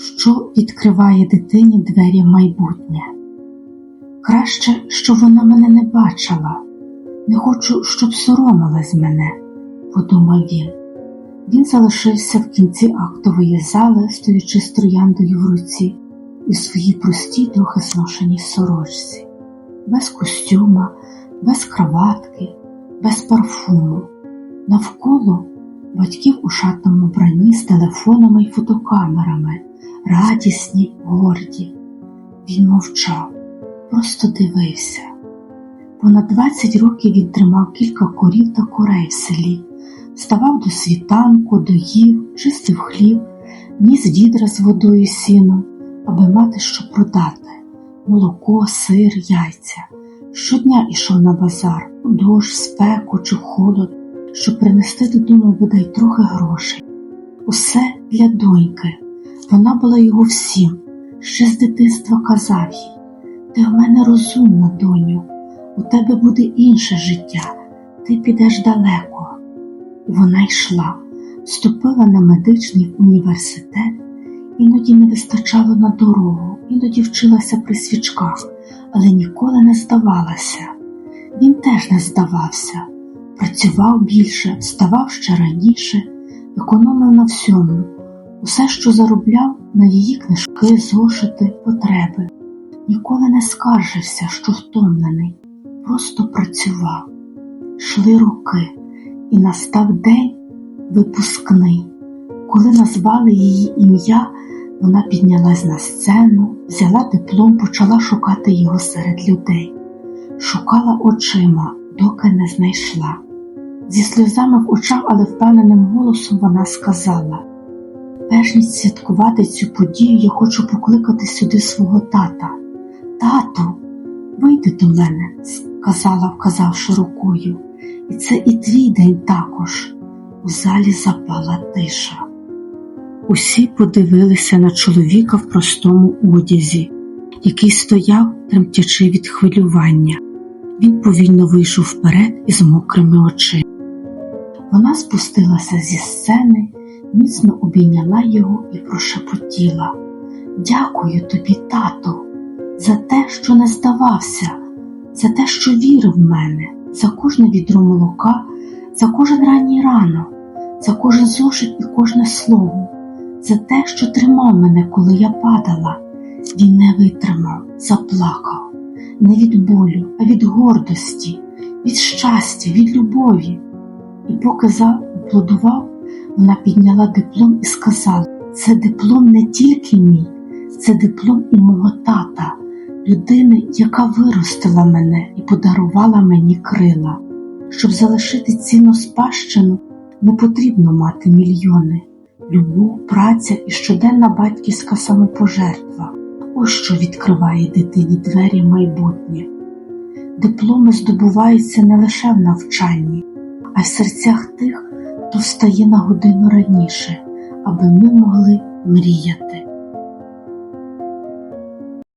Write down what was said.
що відкриває дитині двері майбутнє. Краще, щоб вона мене не бачила, не хочу, щоб соромилась мене, подумав він. Він залишився в кінці актової зали, стоячи з трояндою в руці, і в своїй простій, трохи зношеній сорочці, без костюма, без краватки, без парфуму. Навколо батьків у шатному вбранні з телефонами й фотокамерами, радісні, горді. Він мовчав, просто дивився. Понад 20 років він тримав кілька корів та курей в селі, ставав до світанку, доїв, чистив хліб, ніс відра з водою і сіном, аби мати що продати молоко, сир, яйця. Щодня ішов на базар, у дощ, спеку чи холод, щоб принести додому бодай трохи грошей. Усе для доньки. Вона була його всім, ще з дитинства казав їй Ти в мене розумна, доню, у тебе буде інше життя, ти підеш далеко. Вона йшла, вступила на медичний університет, іноді не вистачало на дорогу, іноді вчилася при свічках, але ніколи не здавалася. Він теж не здавався, працював більше, вставав ще раніше, економив на всьому, усе, що заробляв на її книжки, зошити, потреби. Ніколи не скаржився, що втомлений, просто працював. Шли роки, і настав день випускний. Коли назвали її ім'я, вона піднялась на сцену, взяла диплом, почала шукати його серед людей, шукала очима, доки не знайшла. Зі сльозами в очах, але впевненим голосом вона сказала: перш ніж святкувати цю подію, я хочу покликати сюди свого тата. Тату, вийди до мене, сказала, вказавши рукою, і це і твій день також. У залі запала тиша. Усі подивилися на чоловіка в простому одязі, який стояв, тремтячи від хвилювання. Він повільно вийшов вперед із мокрими очима. Вона спустилася зі сцени, міцно обійняла його і прошепотіла Дякую тобі, тату, за те, що не здавався, за те, що вірив в мене, за кожне відро молока, за кожен ранній ранок, за кожен зошит і кожне слово, за те, що тримав мене, коли я падала. Він не витримав, заплакав, не від болю, а від гордості, від щастя, від любові. І поки зааплодував, вона підняла диплом і сказала: це диплом не тільки мій, це диплом і мого тата, людини, яка виростила мене і подарувала мені крила. Щоб залишити цінну спадщину, не потрібно мати мільйони. Любов, праця і щоденна батьківська самопожертва ось що відкриває дитині двері майбутнє. Дипломи здобуваються не лише в навчанні, а й в серцях тих, хто встає на годину раніше, аби ми могли мріяти.